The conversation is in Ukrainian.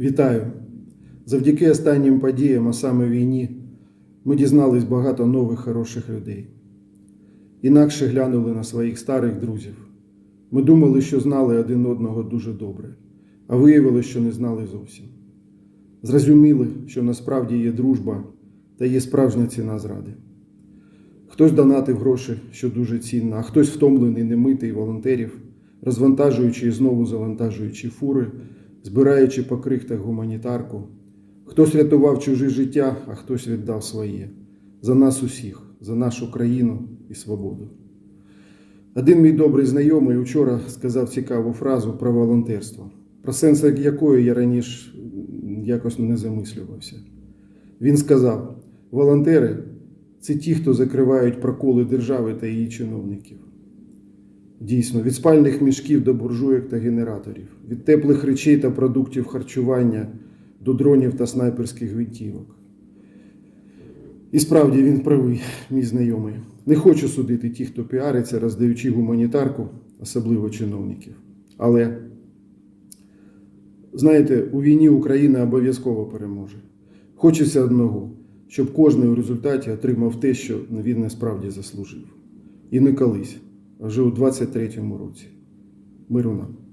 Вітаю! Завдяки останнім подіям, а саме війні, ми дізнались багато нових хороших людей. Інакше глянули на своїх старих друзів. Ми думали, що знали один одного дуже добре, а виявилося, що не знали зовсім. Зрозуміли, що насправді є дружба та є справжня ціна зради. Хтось донатив гроші, що дуже цінно, а хтось втомлений, немитий волонтерів, розвантажуючи і знову завантажуючи фури, збираючи по крихтах гуманітарку. Хтось рятував чуже життя, а хтось віддав своє. За нас усіх, за нашу країну і свободу. Один мій добрий знайомий учора сказав цікаву фразу про волонтерство, про сенс якої я раніше якось не замислювався. Він сказав: волонтери це ті, хто закривають проколи держави та її чиновників. Дійсно, від спальних мішків до буржуєк та генераторів, від теплих речей та продуктів харчування до дронів та снайперських гвинтівок. І справді він правий, мій знайомий. Не хочу судити ті, хто піариться, роздаючи гуманітарку, особливо чиновників. Але, знаєте, у війні Україна обов'язково переможе. Хочеться одного, щоб кожен у результаті отримав те, що він насправді заслужив. І не колись, вже у 23-му році. Миру нам.